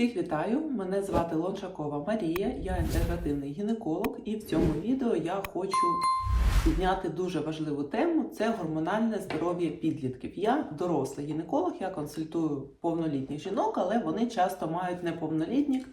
Всіх вітаю! Мене звати Лоншакова Марія, я інтегративний гінеколог, і в цьому відео я хочу підняти дуже важливу тему це гормональне здоров'я підлітків. Я дорослий гінеколог, я консультую повнолітніх жінок, але вони часто мають неповнолітніх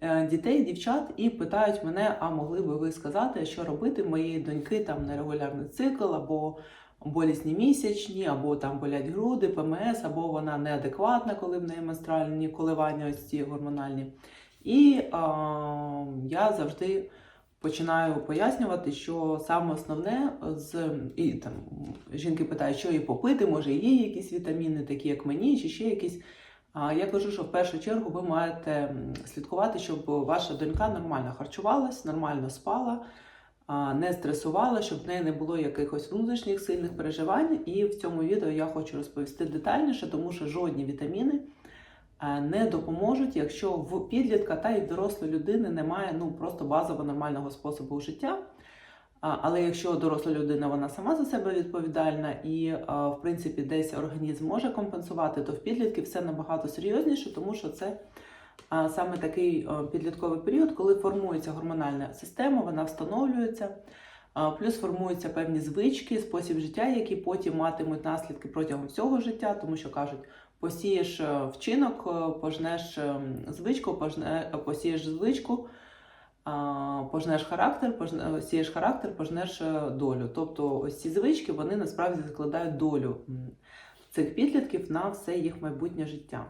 е, дітей, дівчат і питають мене: а могли би ви сказати, що робити моєї доньки там нерегулярний цикл або болісні місячні, або там болять груди, ПМС, або вона неадекватна, коли в неї менструальні коливання ось ці гормональні. І а, я завжди починаю пояснювати, що саме основне з і там жінки питають, що їй попити, може є якісь вітаміни, такі як мені, чи ще якісь. А я кажу, що в першу чергу ви маєте слідкувати, щоб ваша донька нормально харчувалась, нормально спала, не стресувала, щоб в неї не було якихось внутрішніх сильних переживань. І в цьому відео я хочу розповісти детальніше, тому що жодні вітаміни е, не допоможуть, якщо в підлітка та й дорослої людини немає ну просто базово нормального способу життя. Але якщо доросла людина вона сама за себе відповідальна і, в принципі, десь організм може компенсувати, то в підлітків все набагато серйозніше, тому що це саме такий підлітковий період, коли формується гормональна система, вона встановлюється, плюс формуються певні звички, спосіб життя, які потім матимуть наслідки протягом всього життя, тому що кажуть, посієш е, вчинок, е, пожнеш звичку, пожне, посієш звичку. Пожнеш характер, пожне, характер, пожнеш е, долю. Тобто ось ці звички вони насправді закладають долю цих підлітків на все їх майбутнє життя.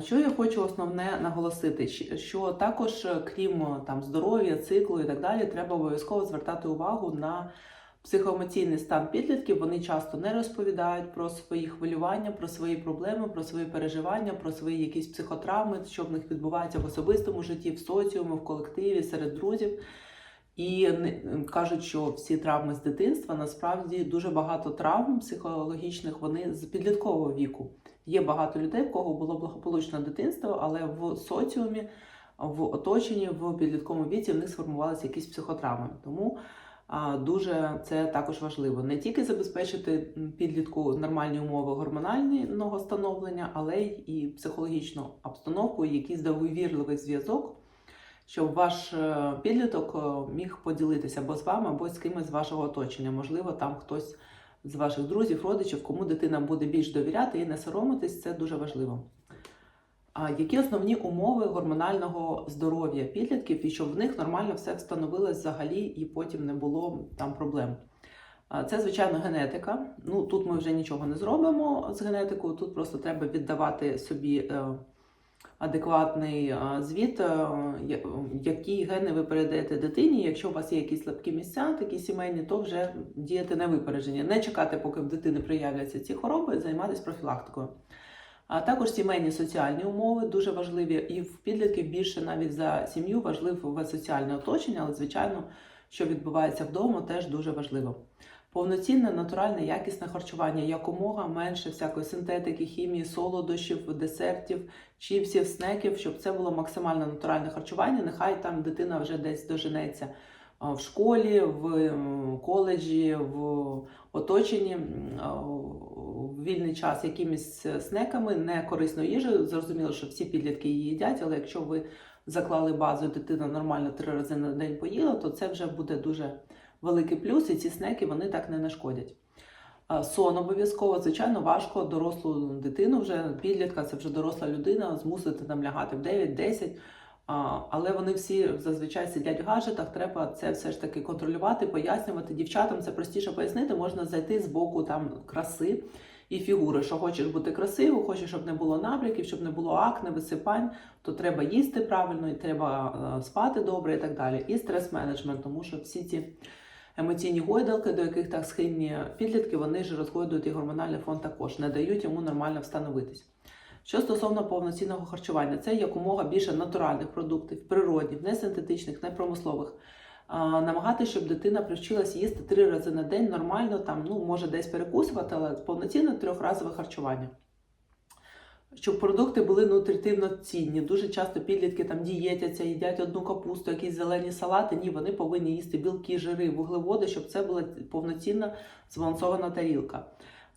Що я хочу основне наголосити, що також, е, крім е, там здоров'я, циклу і так далі, треба обов'язково звертати увагу на психоемоційний стан підлітків. Вони часто не розповідають про свої хвилювання, про свої проблеми, про свої переживання, про свої якісь психотравми, що в них відбувається в особистому житті, в соціумі, в колективі, серед друзів. І кажуть, що всі травми з дитинства насправді дуже багато травм психологічних вони з підліткового віку. Є багато людей, в кого було благополучне дитинство, але в соціумі, в оточенні, в підлітковому віці в них сформувалися якісь психотравми. Тому дуже це також важливо. Не тільки забезпечити підлітку нормальні умови гормонального становлення, але й психологічну обстановку, якийсь довговірливий зв'язок, щоб ваш е, підліток е, міг поділитися або з вами, або з кимось з вашого оточення. Можливо, там хтось з ваших друзів, родичів, кому дитина буде більш довіряти і не соромитись, це дуже важливо. А які основні умови гормонального здоров'я підлітків і щоб в них нормально все встановилось взагалі і потім не було там проблем? Це, звичайно, генетика. Ну тут ми вже нічого не зробимо з генетикою. Тут просто треба віддавати собі е, адекватний звіт, які гени ви передаєте дитині. Якщо у вас є якісь слабкі місця, такі сімейні, то вже діяти на випередження. Не чекати, поки в дитини проявляться ці хвороби, займатися профілактикою. А також сімейні соціальні умови дуже важливі, і в підлітків більше навіть за сім'ю важливе соціальне оточення, але звичайно, що відбувається вдома, теж дуже важливо. Повноцінне, натуральне, якісне харчування, якомога менше всякої синтетики, хімії, солодощів, десертів, чіпсів, снеків, щоб це було максимально натуральне харчування. Нехай там дитина вже десь доженеться в школі, в коледжі, в оточенні в вільний час якимись снеками, не корисною їжею. Зрозуміло, що всі підлітки її їдять, але якщо ви заклали базу, дитина нормально три рази на день поїла, то це вже буде дуже великий плюс, і ці снеки вони так не нашкодять. Сон обов'язково, звичайно, важко дорослу дитину, вже підлітка, це вже доросла людина, змусити там лягати в 9-10. Але вони всі зазвичай сидять в гаджетах, треба це все ж таки контролювати, пояснювати. Дівчатам це простіше пояснити, можна зайти з боку там краси і фігури. Що хочеш бути красивою, хочеш, щоб не було набряків, щоб не було акне, висипань, то треба їсти правильно, і треба е, спати добре і так далі. І стрес-менеджмент, тому що всі ці емоційні гойдалки, до яких так схильні підлітки, вони ж розгойдують і гормональний фон також, не дають йому нормально встановитись. Що стосовно повноцінного харчування, це якомога більше натуральних продуктів, природних, не синтетичних, не промислових. А, щоб дитина привчилась їсти три рази на день нормально, там, ну, може десь перекусувати, але повноцінне трьохразове харчування. Щоб продукти були нутритивно цінні. Дуже часто підлітки там дієтяться, їдять одну капусту, якісь зелені салати. Ні, вони повинні їсти білки, жири, вуглеводи, щоб це була повноцінна збалансована тарілка.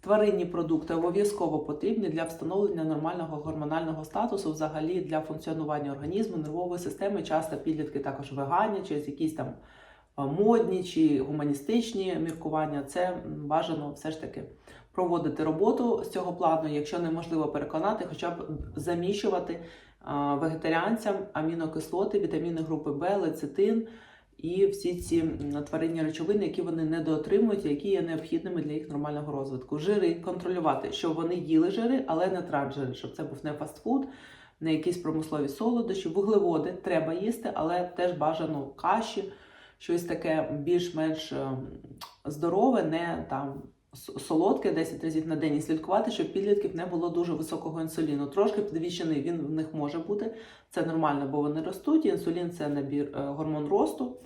Тваринні продукти обов'язково потрібні для встановлення нормального гормонального статусу, взагалі для функціонування організму, нервової системи. Часто підлітки також вегані через якісь там модні чи гуманістичні міркування. Це бажано все ж таки проводити роботу з цього плану, якщо неможливо переконати, хоча б заміщувати вегетаріанцям амінокислоти, вітаміни групи Б, лецитин і всі ці тваринні речовини, які вони недоотримують, які є необхідними для їх нормального розвитку. Жири контролювати, щоб вони їли жири, але не транжири, щоб це був не фастфуд, не якісь промислові солодощі. Вуглеводи треба їсти, але теж бажано каші, щось таке більш-менш ем, здорове, не там. Солодке 10 разів на день і слідкувати, щоб підлітків не було дуже високого інсуліну. Трошки підвищений він в них може бути. Це нормально, бо вони ростуть. Інсулін це набір е, гормон росту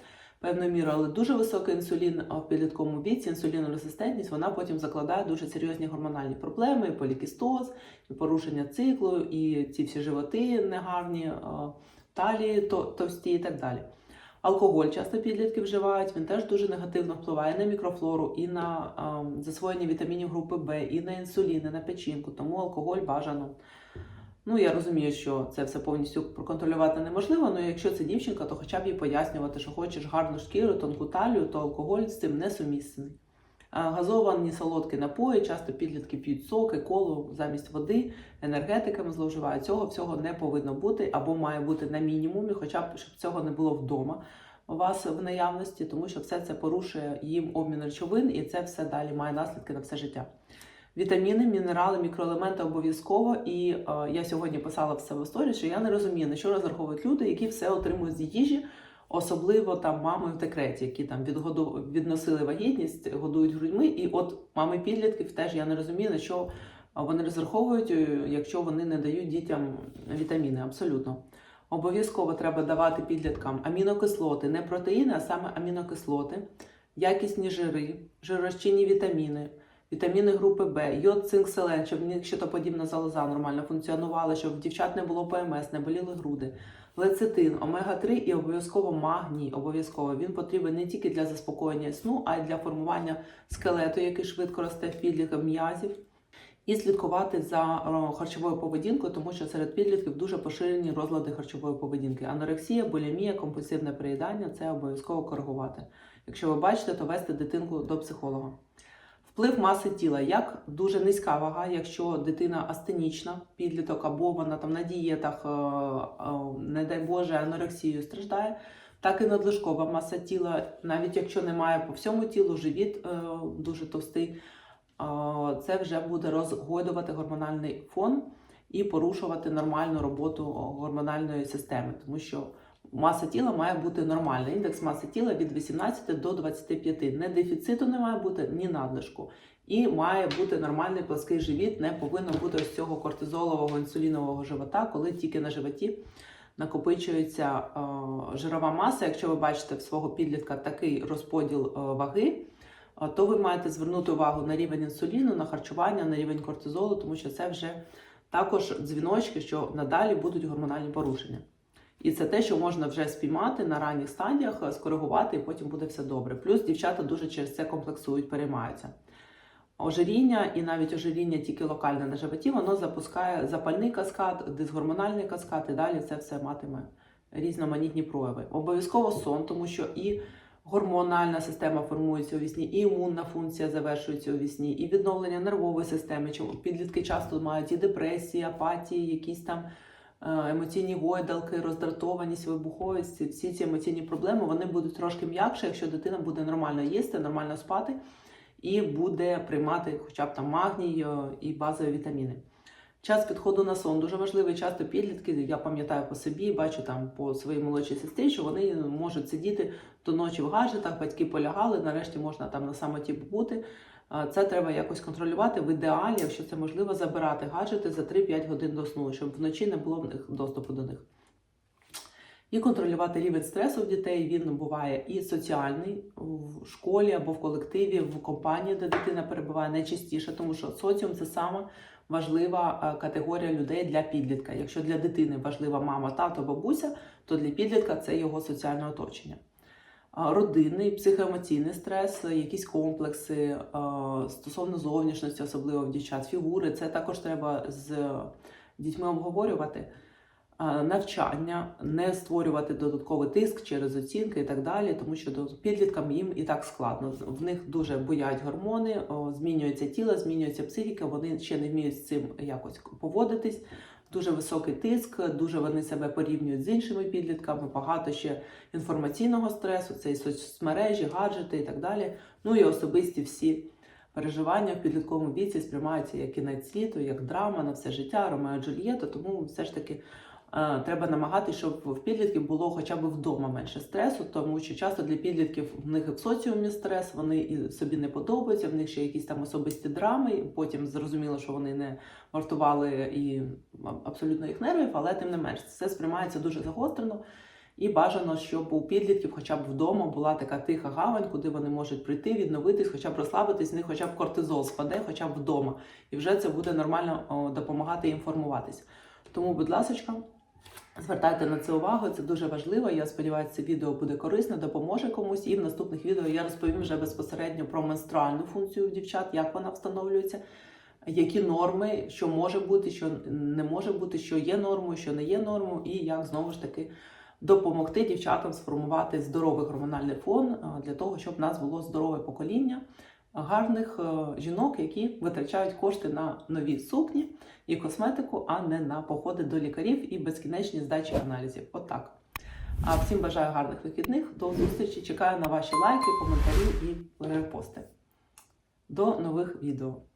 певною мірою, але дуже високий інсулін в підлітковому віці, інсулінорезистентність, вона потім закладає дуже серйозні гормональні проблеми, і полікістоз, і порушення циклу, і ці всі животи негарні, талії товсті і так далі. Алкоголь часто підлітки вживають, він теж дуже негативно впливає на мікрофлору і на а, засвоєння вітамінів групи Б, і на інсулін, і на печінку. Тому алкоголь бажано. Ну, я розумію, що це все повністю проконтролювати неможливо, але якщо це дівчинка, то хоча б їй пояснювати, що хочеш гарну шкіру, тонку талію, то алкоголь з цим не сумісний. А Газовані солодкі напої, часто підлітки п'ють соки, колу замість води, енергетиками зловживають. Цього всього не повинно бути або має бути на мінімумі, хоча б щоб цього не було вдома у вас в наявності, тому що все це порушує їм обмін речовин, і це все далі має наслідки на все життя. Вітаміни, мінерали, мікроелементи обов'язково. І е, я сьогодні писала в себе в сторі, що я не розумію, на що розраховують люди, які все отримують з їжі, особливо там мами в декреті, які там відносили вагітність, годують грудьми. І от мами підлітків теж я не розумію, на що вони розраховують, е, якщо вони не дають дітям вітаміни. Абсолютно. Обов'язково треба давати підліткам амінокислоти, не протеїни, а саме амінокислоти, якісні жири, жиророзчинні вітаміни, вітаміни групи Б, йод, цинк, селен, щоб в них щитоподібна залоза нормально функціонувала, щоб в дівчат не було ПМС, не боліли груди, лецитин, омега-3 і обов'язково магній. Обов'язково він потрібен не тільки для заспокоєння сну, а й для формування скелету, який швидко росте в підлітках м'язів. І слідкувати за харчовою поведінкою, тому що серед підлітків дуже поширені розлади харчової поведінки. Анорексія, булімія, компульсивне переїдання це обов'язково коригувати. Якщо ви бачите, то вести дитинку до психолога. Вплив маси тіла, як дуже низька вага, якщо дитина астенічна, підліток або вона там на дієтах, е, е, не дай Боже, анорексією страждає, так і надлишкова маса тіла, навіть якщо немає по всьому тілу, живіт е, дуже товстий, це вже буде розгойдувати гормональний фон і порушувати нормальну роботу гормональної системи, тому що маса тіла має бути нормальна. Індекс маси тіла від 18 до 25. Не дефіциту не має бути, ні надлишку. І має бути нормальний плоский живіт, не повинно бути ось цього кортизолового інсулінового живота, коли тільки на животі накопичується е, жирова маса. Якщо ви бачите в свого підлітка такий розподіл е, ваги, е, то ви маєте звернути увагу на рівень інсуліну, на харчування, на рівень кортизолу, тому що це вже також дзвіночки, що надалі будуть гормональні порушення. І це те, що можна вже спіймати на ранніх стадіях, е, скоригувати, і потім буде все добре. Плюс дівчата дуже через це комплексують, переймаються. Ожиріння і навіть ожиріння тільки локальне на животі, воно запускає запальний каскад, дисгормональний каскад, і далі це все матиме різноманітні прояви. Обов'язково сон, тому що і гормональна система формується у вісні, і імунна функція завершується у вісні, і відновлення нервової системи. Чому підлітки часто мають і депресії, апатії, якісь там емоційні гойдалки, роздратованість, вибуховість, всі ці емоційні проблеми вони будуть трошки м'якше, якщо дитина буде нормально їсти, нормально спати і буде приймати хоча б там магній е, і базові вітаміни. Час підходу на сон дуже важливий. Часто підлітки, я пам'ятаю по собі, бачу там по своїй молодшій сестрі, що вони можуть сидіти до ночі в гаджетах, батьки полягали, нарешті можна там на самоті побути. Це треба якось контролювати. В ідеалі, якщо це можливо, забирати гаджети за 3-5 годин до сну, щоб вночі не було в них доступу до них. І контролювати рівень стресу в дітей він буває і соціальний в школі або в колективі, в компанії, де дитина перебуває найчастіше, тому що соціум це саме важлива е, категорія людей для підлітка. Якщо для дитини важлива мама, тато, бабуся, то для підлітка це його соціальне оточення. Родинний, психоемоційний стрес, якісь комплекси стосовно зовнішності, особливо в дівчат, фігури. Це також треба з дітьми обговорювати. Навчання, не створювати додатковий тиск через оцінки і так далі, тому що до- підліткам їм і так складно. В них дуже боять гормони, змінюється тіло, змінюється психіка, вони ще не вміють з цим якось поводитись. Дуже високий тиск, дуже вони себе порівнюють з іншими підлітками, багато ще інформаційного стресу, це і соцмережі, гаджети і так далі. Ну і особисті всі переживання в підлітковому віці сприймаються як кінець світу, як драма на все життя, Ромео Джульєта. Тому все ж таки треба намагатися, щоб в підлітків було хоча б вдома менше стресу, тому що часто для підлітків в них і в соціумі стрес, вони і собі не подобаються, в них ще якісь там особисті драми. Потім зрозуміло, що вони не вартували і абсолютно їх нервів, але тим не менш це сприймається дуже загострено. І бажано, щоб у підлітків хоча б вдома була така тиха гавань, куди вони можуть прийти, відновитись, хоча б розслабитись, них хоча б кортизол спаде, хоча б вдома. І вже це буде нормально допомагати їм формуватись. Тому, будь ласка, звертайте на це увагу, це дуже важливо. Я сподіваюся, це відео буде корисне, допоможе комусь. І в наступних відео я розповім вже безпосередньо про менструальну функцію в дівчат, як вона встановлюється. Які норми, що може бути, що не може бути, що є нормою, що не є нормою, і як знову ж таки допомогти дівчатам сформувати здоровий гормональний фон для того, щоб в нас було здорове покоління гарних е, жінок, які витрачають кошти на нові сукні і косметику, а не на походи до лікарів і безкінечні здачі аналізів. Отак. А всім бажаю гарних вихідних. До зустрічі. Чекаю на ваші лайки, коментарі і репости. До нових відео.